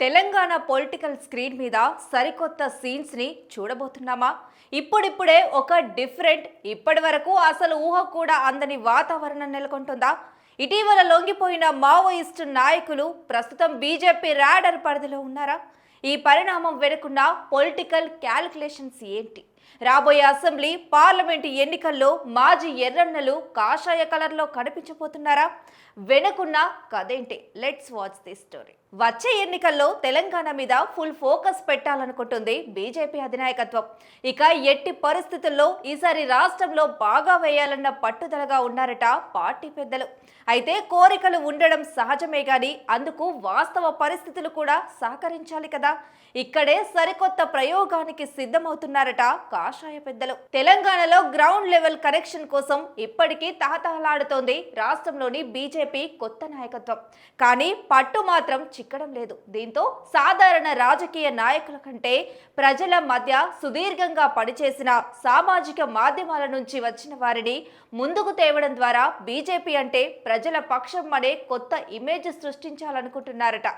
Telangana political screen మీద సరికొత్త సీన్స్ని చూడబోతున్నామా? ఇప్పుడిప్పుడే ఒక డిఫరెంట్ ఇప్పటి వరకు అసలు ఊహ కూడా అందని వాతావరణం నెలకొంటుందా? ఇటీవల లొంగిపోయిన మావోయిస్టు నాయకులు ప్రస్తుతం బీజేపీ రాడర్ పరిధిలో ఉన్నారా? ఈ పరిణామం వెనుకున్న పొలిటికల్ క్యాలిక్యులేషన్స్ ఏంటి? రాబోయే అసెంబ్లీ పార్లమెంటు ఎన్నికల్లో మాజీ ఎర్రన్నలు కాషాయ కలర్లో కనిపించబోతున్నారా? వెనుకున్న కదేంటి లెట్స్ వాచ్ ది స్టోరీ వచ్చే ఎన్నికల్లో తెలంగాణ మీద ఫుల్ ఫోకస్ పెట్టాలనుకుంటుంది బీజేపీ అధినాయకత్వం. ఇక ఎట్టి పరిస్థితుల్లో ఈసారి రాష్ట్రంలో బాగా వేయాలన్న పట్టుదలగా ఉన్నారట పార్టీ పెద్దలు. అయితే కోరికలు ఉండడం సహజమే గాని అందుకు వాస్తవ పరిస్థితులు కూడా సహకరించాలి కదా. ఇక్కడే సరికొత్త ప్రయోగానికి సిద్ధమవుతున్నారట కాషాయ పెద్దలు. తెలంగాణలో గ్రౌండ్ లెవెల్ కనెక్షన్ కోసం ఇప్పటికీ తహతహలాడుతోంది రాష్ట్రంలోని బీజేపీ కొత్త నాయకత్వం. కానీ పట్టు మాత్రం చిక్కడం లేదు. దీంతో సాధారణ రాజకీయ నాయకుల కంటే ప్రజల మధ్య సుదీర్ఘంగా పనిచేసిన సామాజిక మాధ్యమాల నుంచి వచ్చిన వారిని ముందుకు తేవడం ద్వారా బీజేపీ అంటే ప్రజల పక్షం అనే కొత్త ఇమేజ్ సృష్టించాలనుకుంటున్నారట.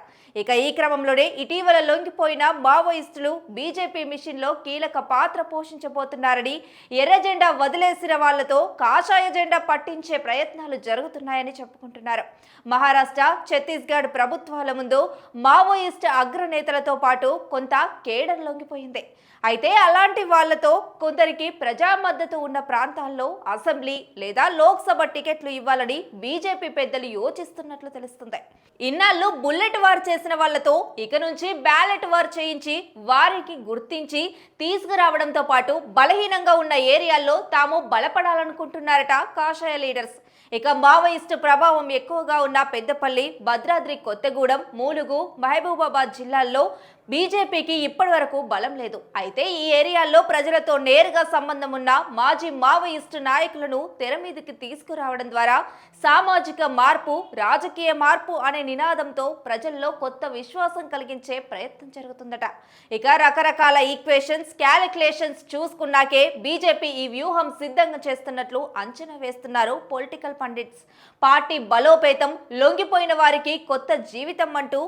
ఇక ఈ క్రమంలోనే ఇటీవల లొంగిపోయిన మావోయిస్టులు బీజేపీ మిషన్లో కీలక పాత్ర పోషించబోతున్నారని ఎర్ర జెండా వదిలేసిన వాళ్ళతో కాషాయ జెండా పట్టించే ప్రయత్నాలు జరుగుతున్నాయని చెప్పుకుంటున్నారు. మహారాష్ట్ర ఛత్తీస్గఢ్ ప్రభుత్వాల ముందు మావోయిస్ట్ అగ్రనేతలతో పాటు కొంత కేడర్ లొంగిపోయింది. అయితే అలాంటి వాళ్ళతో కొందరికి ప్రజా మద్దతు ఉన్న ప్రాంతాల్లో అసెంబ్లీ లేదా లోక్సభ టికెట్లు ఇవ్వాలని బీజేపీ పెద్దలు యోచిస్తున్నట్లు తెలుస్తుంది. ఇన్నాళ్ళు బుల్లెట్ వార్ చేసిన వాళ్ళతో ఇక నుంచి బ్యాలెట్ వార్ చేయించి వారికి గుర్తించి తీసుకురావడంతో పాటు బలహీనంగా ఉన్న ఏరియాల్లో తాము బలపడాలనుకుంటున్నారట కాషాయ లీడర్స్. ఇక మావోయిస్టు ప్రభావం ఎక్కువగా ఉన్న పెద్దపల్లి భద్రాద్రి కొత్తగూడెం మూలుగు మహబూబాబాద్ జిల్లాల్లో బీజేపీకి ఇప్పటి వరకు బలం లేదు. అయితే ఈ ఏరియాల్లో ప్రజలతో నేరుగా సంబంధం ఉన్న మాజీ మావోయిస్టు నాయకులను తెర మీదకి తీసుకురావడం ద్వారా సామాజిక మార్పు రాజకీయ మార్పు అనే నినాదంతో ప్రజల్లో కొత్త విశ్వాసం కలిగించే ప్రయత్నం జరుగుతుందట. ఇక రకరకాల ఈక్వేషన్స్ క్యాలిక్యులేషన్స్ చూసుకున్నాకే బీజేపీ ఈ వ్యూహం సిద్ధంగా చేస్తున్నట్లు అంచనా వేస్తున్నారు పొలిటికల్ పండిట్స్. పార్టీ బలోపేతం లొంగిపోయిన వారికి కొత్త జీవితం అంటూ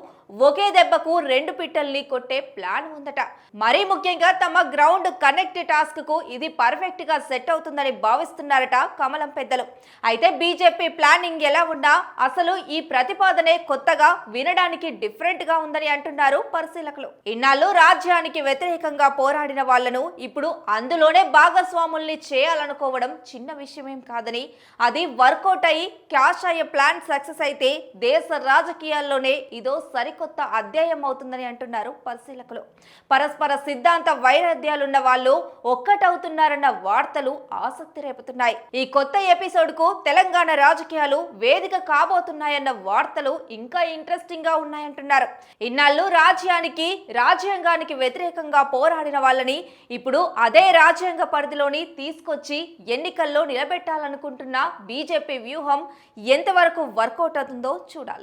ఒకే దెబ్బకు రెండు పిట్టల్ని కొట్టే ప్లాన్ ఉందట. మరీ ముఖ్యంగా తమ గ్రౌండ్ కనెక్ట్ టాస్క్కు ఇది పర్ఫెక్ట్గా సెట్ అవుతుందని భావిస్తున్నారట కమలం పెద్దలు. అయితే బీజేపీ ప్లానింగ్ ఎలా ఉన్నా అసలు ఈ ప్రతిపాదనే కొత్తగా వినడానికి డిఫరెంట్గా ఉందని అంటున్నారు పరిశీలకులు. ఇన్నాళ్ళు రాజ్యానికి వ్యతిరేకంగా పోరాడిన వాళ్ళను ఇప్పుడు అందులోనే భాగస్వాముల్ని చేయాలనుకోవడం చిన్న విషయమేం కాదని అది వర్కౌట్ అయి క్యాష్ అయ్యే ప్లాన్ సక్సెస్ అయితే దేశ రాజకీయాల్లోనే ఇదో సరికొత్త అధ్యాయం అవుతుందని అంటున్నారు పరిశీలకులు. పరస్పర సిద్ధాంత వైరుధ్యాలున్న వాళ్ళు ఒక్కటవుతున్నారన్న వార్తలు ఆసక్తి రేపుతున్నాయి. ఈ కొత్త ఎపిసోడ్కు తెలంగాణ రాజకీయాలు వేదిక కాబోతున్నాయన్న వార్తలు ఇంకా ఇంట్రెస్టింగ్గా ఉన్నాయంటున్నారు. ఇన్నాళ్ళు రాజ్యానికి రాజ్యాంగానికి వ్యతిరేకంగా పోరాడిన వాళ్ళని ఇప్పుడు అదే రాజ్యాంగ పరిధిలోని తీసుకొచ్చి ఎన్నికల్లో నిలబెట్టాలనుకుంటున్న బీజేపీ వ్యూహం ఎంతవరకు వర్కౌట్ అవుతుందో చూడాలి.